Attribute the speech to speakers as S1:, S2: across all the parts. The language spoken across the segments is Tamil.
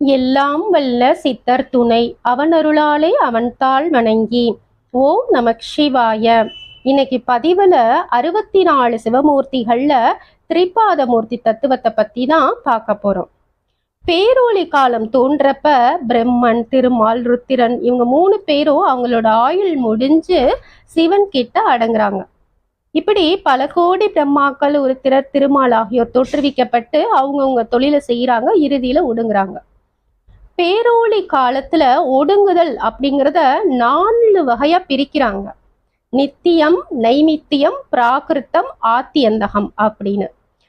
S1: எல்லாம் வல்ல சித்தர் துணை அவனருளாலே அவன்தாள் வணங்கி. ஓம் நமக் சிவாய. இன்னைக்கு பதிவுல அறுபத்தி நாலு சிவமூர்த்திகள்ல திரிபாதமூர்த்தி தத்துவத்தை பற்றி தான் பார்க்க போறோம். பேரொளி காலம் தோன்றப்ப பிரம்மன் திருமால் ருத்திரன் இவங்க மூணு பேரும் அவங்களோட ஆயுள் முடிஞ்சு சிவன் கிட்ட அடங்குறாங்க. இப்படி பல கோடி பிரம்மாக்கள் உருத்திரர் திருமால் ஆகியோர் தோற்றுவிக்கப்பட்டு அவங்கவுங்க தொழிலை செய்யறாங்க இறுதியில ஒடுங்குறாங்க. பேரோளி காலத்துல ஒடுங்குதல் அப்படிங்கிறத நான்கு வகையா பிரிக்கிறாங்க. நித்தியம் நைமித்தியம் பிராகிருத்தம் ஆத்தியந்தகம் அப்படின்னு.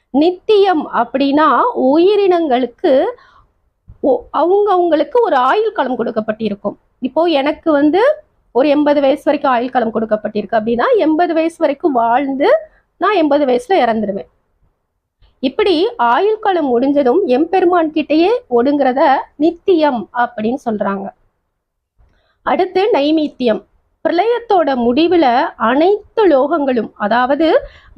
S1: நித்தியம் அப்படின்னா உயிரினங்களுக்கு ஒ- அவங்க அவங்களுக்கு ஒரு ஆயுள் காலம் கொடுக்கப்பட்டிருக்கும். இப்போ எனக்கு வந்து ஒரு எண்பது வயசு வரைக்கும் ஆயுள் காலம் கொடுக்கப்பட்டிருக்கு அப்படின்னா எண்பது வயசு வரைக்கும் வாழ்ந்து நான் எண்பது வயசுல இறந்துருவேன். இப்படி ஆயுள் காலம் முடிஞ்சதும் எம்பெருமான் கிட்டேயே ஒடுங்கிறத நித்தியம் அப்படின்னு சொல்றாங்க. அடுத்து நைமித்தியம். பிரளயத்தோட முடிவுல அனைத்து லோகங்களும் அதாவது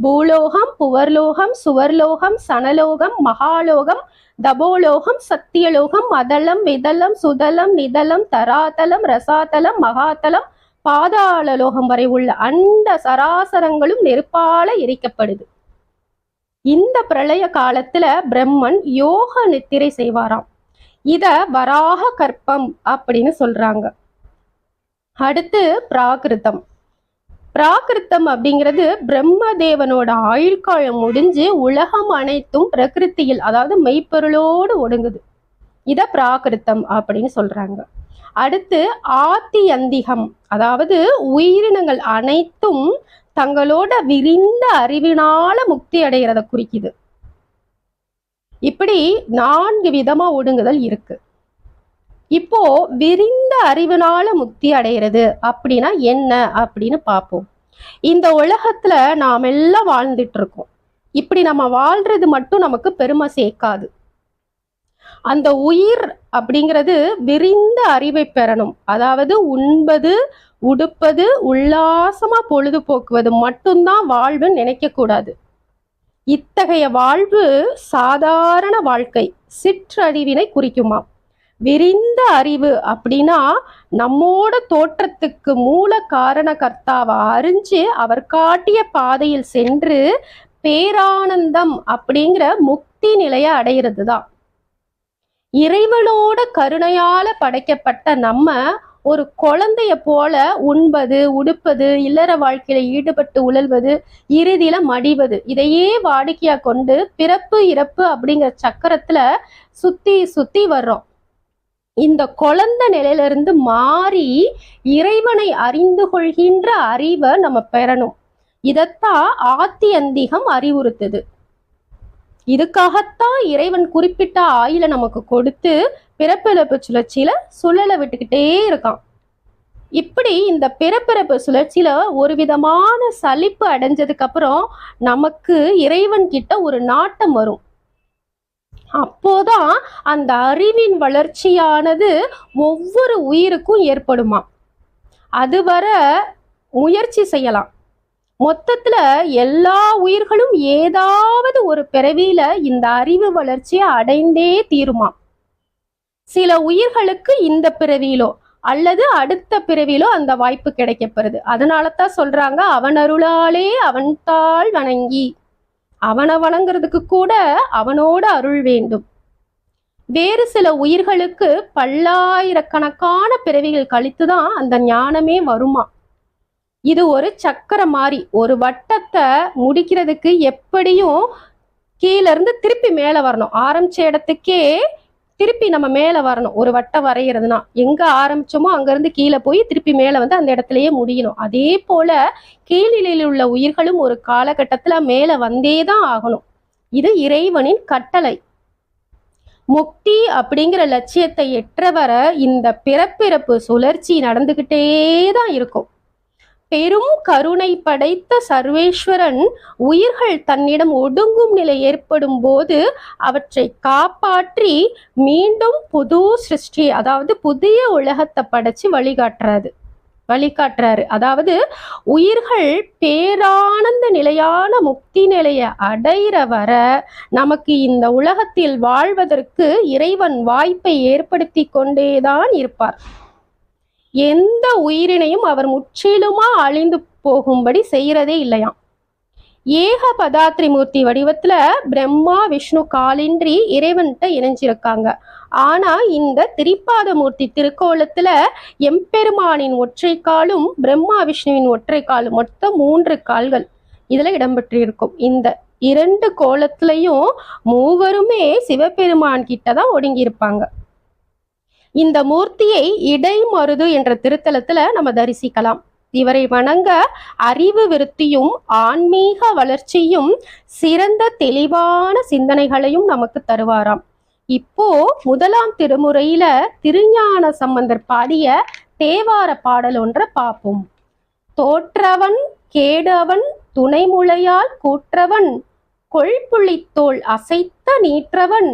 S1: பூலோகம் புவர்லோகம் சுவர்லோகம் சனலோகம் மகாலோகம் தபோலோகம் சத்தியலோகம் அதலம் விதலம் சுதலம் நிதலம் தராதலம் ரசாதலம் மகாதலம் பாதாள லோகம் வரை உள்ள அண்ட சராசரங்களும் நெருப்பால எரிக்கப்படுது. இந்த பிரளய காலத்துல பிரம்மன் யோக நித்திரை செய்வாராம். இத வராக கற்பம் அப்படின்னு சொல்றாங்க. அடுத்து பிராகிருதம் பிராகிருத்தம் அப்படிங்கிறது பிரம்மதேவனோட ஆயுள்காலம் முடிஞ்சு உலகம் அனைத்தும் பிரகிருத்தியில் அதாவது மெய்ப்பொருளோடு ஒடுங்குது. இத பிராகிருத்தம் அப்படின்னு சொல்றாங்க. அடுத்து ஆத்தியந்திகம். அதாவது உயிரினங்கள் அனைத்தும் தங்களோட விரிந்த அறிவினால முக்தி அடைகிறத குறிக்குது. இப்படி நான்கு விதமா ஒடுங்குதல் இருக்கு. இப்போ விரிந்த அறிவினால முக்தி அடைகிறது அப்படின்னா என்ன அப்படின்னு பார்ப்போம் இந்த உலகத்துல நாம் எல்லாம் வாழ்ந்துட்டு இருக்கோம். இப்படி நம்ம வாழ்றது மட்டும் நமக்கு பெருமை சேர்க்காது. அந்த உயிர் அப்படிங்கிறது விரிந்த அறிவை பெறணும். அதாவது உண்பது உடுப்பது உல்லாசமா பொழுதுபோக்குவது மட்டும்தான் வாழ்வுன்னு நினைக்க கூடாது இத்தகைய வாழ்வு சாதாரண வாழ்க்கை சிற்றறிவினை குறிக்குமா விரிந்த அறிவு அப்படின்னா நம்மோட தோற்றத்துக்கு மூல காரண கர்த்தாவை அறிஞ்சு அவர் காட்டிய பாதையில் சென்று பேரானந்தம் அப்படிங்கிற முக்தி நிலையை அடையிறது தான் இறைவனோட கருணையால படைக்கப்பட்ட நம்ம ஒரு குழந்தைய போல உண்பது உடுப்பது இல்லற வாழ்க்கையில ஈடுபட்டு உழல்வது இறுதியில மடிவது இதையே வாடிக்கையா கொண்டு பிறப்பு இறப்பு அப்படிங்கிற சக்கரத்துல சுத்தி சுத்தி வர்றோம். இந்த குழந்தை நிலையிலிருந்து மாறி இறைவனை அறிந்து கொள்கின்ற அறிவை நம்ம பெறணும். இதத்தான் ஆத்தியந்திகம் அறிவுறுத்துது. இதுக்காகத்தான் இறைவன் குறிப்பிட்ட ஆயில நமக்கு கொடுத்து பிறப்பிறப்பு சுழற்சியில சுழல விட்டுக்கிட்டே இருக்கான். இப்படி இந்த பிறப்பிறப்பு சுழற்சியில ஒரு விதமான சலிப்பு அடைஞ்சதுக்கு அப்புறம் நமக்கு இறைவன் கிட்ட ஒரு நாட்டம் வரும். அப்போதான் அந்த அறிவின் வளர்ச்சியானது ஒவ்வொரு உயிருக்கும் ஏற்படுமா அதுவரை முயற்சி செய்யலாம். மொத்தத்துல எல்லா உயிர்களும் ஏதாவது ஒரு பிறவியில இந்த அறிவு வளர்ச்சியை அடைந்தே தீருமா சில உயிர்களுக்கு இந்த பிறவியிலோ அல்லது அடுத்த பிறவியிலோ அந்த வாய்ப்பு கிடைக்கப்படுது அதனால தான் சொல்றாங்க அவன் அருளாலே அவன் தாள் வணங்கி அவனை வணங்குறதுக்கு கூட அவனோட அருள் வேண்டும். வேறு சில உயிர்களுக்கு பல்லாயிரக்கணக்கான பிறவிகள் கழித்துதான் அந்த ஞானமே வருமா இது ஒரு சக்கரம் மாதிரி ஒரு வட்டத்தை முடிக்கிறதுக்கு எப்படியும் கீழேருந்து திருப்பி மேலே வரணும். ஆரம்பிச்ச இடத்துக்கே திருப்பி நம்ம மேலே வரணும். ஒரு வட்டம் வரைகிறதுனா எங்கே ஆரம்பித்தோமோ அங்கேருந்து கீழே போய் திருப்பி மேலே வந்து அந்த இடத்துலையே முடியணும். அதே போல் கீழ்நிலையில் உள்ள உயிர்களும் ஒரு காலகட்டத்தில் மேலே வந்தே தான் ஆகணும். இது இறைவனின் கட்டளை. முக்தி அப்படிங்கிற லட்சியத்தை எற்றவரை இந்த பிறப்பிறப்பு சுழற்சி நடந்துக்கிட்டே தான் இருக்கும். பெரும் கருணை படைத்த சர்வேஸ்வரன் உயிர்கள் தன்னிடம் ஒடுங்கும் நிலை ஏற்படும் போது அவற்றை காப்பாற்றி மீண்டும் புது சிருஷ்டி அதாவது புதிய உலகத்தை படைச்சு வழிகாட்டுறாரு வழிகாட்டுறாரு. அதாவது உயிர்கள் பேரானந்த நிலையான முக்தி நிலையை அடையிற வர நமக்கு இந்த உலகத்தில் வாழ்வதற்கு இறைவன் வாய்ப்பை ஏற்படுத்தி கொண்டேதான் இருப்பார். எந்த உயிரினையும் அவர் முற்றிலுமா அழிந்து போகும்படி செய்யறதே இல்லையாம். ஏக பதாத்ரி மூர்த்தி வடிவத்துல பிரம்மா விஷ்ணு காலின்றி இறைவன்கிட்ட இணைஞ்சிருக்காங்க. ஆனா இந்த திரிபாத மூர்த்தி திருக்கோலத்துல எம்பெருமானின் ஒற்றை காலும் பிரம்மா விஷ்ணுவின் ஒற்றை காலும் மொத்தம் மூன்று கால்கள் இதுல இடம்பெற்றிருக்கும். இந்த இரண்டு கோலத்திலையும் மூவருமே சிவபெருமான் கிட்ட தான் ஒடுங்கி இருப்பாங்க இந்த மூர்த்தியை இடைமருது என்ற திருத்தலத்துல நம்ம தரிசிக்கலாம். இவரை வணங்க அறிவு விருத்தியும் ஆன்மீக வளர்ச்சியும் சிறந்த தெளிவான சிந்தனைகளையும் நமக்கு தருவாராம். இப்போ முதலாம் திருமுறையில திருஞான சம்பந்தர் பாடிய தேவார பாடல் ஒன்றை பார்ப்போம். தோற்றவன் கேடவன் துணைமுளையால் கூற்றவன் கொள்புளித்தோல் அசைத்த நீற்றவன்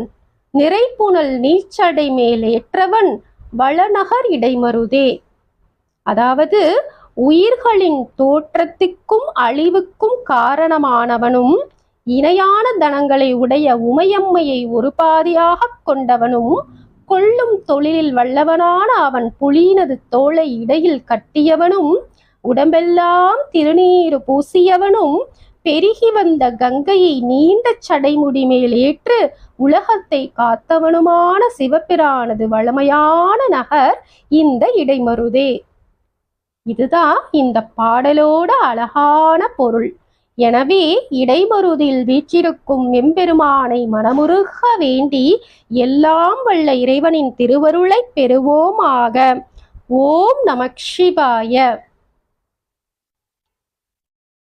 S1: நிறைப்புணல் நீச்சடை மேலேற்றவன் வளநகர் இடைமருதே. அதாவது உயிர்களின் தோற்றத்துக்கும் அழிவுக்கும் காரணமானவனும் இணையான தனங்களை உடைய உமையம்மையை ஒரு பாதியாகக் கொண்டவனும் கொள்ளும் தொழிலில் வல்லவனான அவன் புலியினது தோளை இடையில் கட்டியவனும் உடம்பெல்லாம் திருநீர் பூசியவனும் பெருகி வந்த கங்கையை நீண்ட சடைமுடி மேல் ஏற்று உலகத்தை காத்தவனுமான சிவபிரானது வளமையான நகர் இந்த இடைமருதே. இதுதான் இந்த பாடலோட அழகான பொருள். எனவே இடைமருதில் வீற்றிருக்கும் எம்பெருமானை மனமுருக வேண்டி எல்லாம் வல்ல இறைவனின் திருவருளை பெறுவோமாக. ஓம் நமக் சிவாய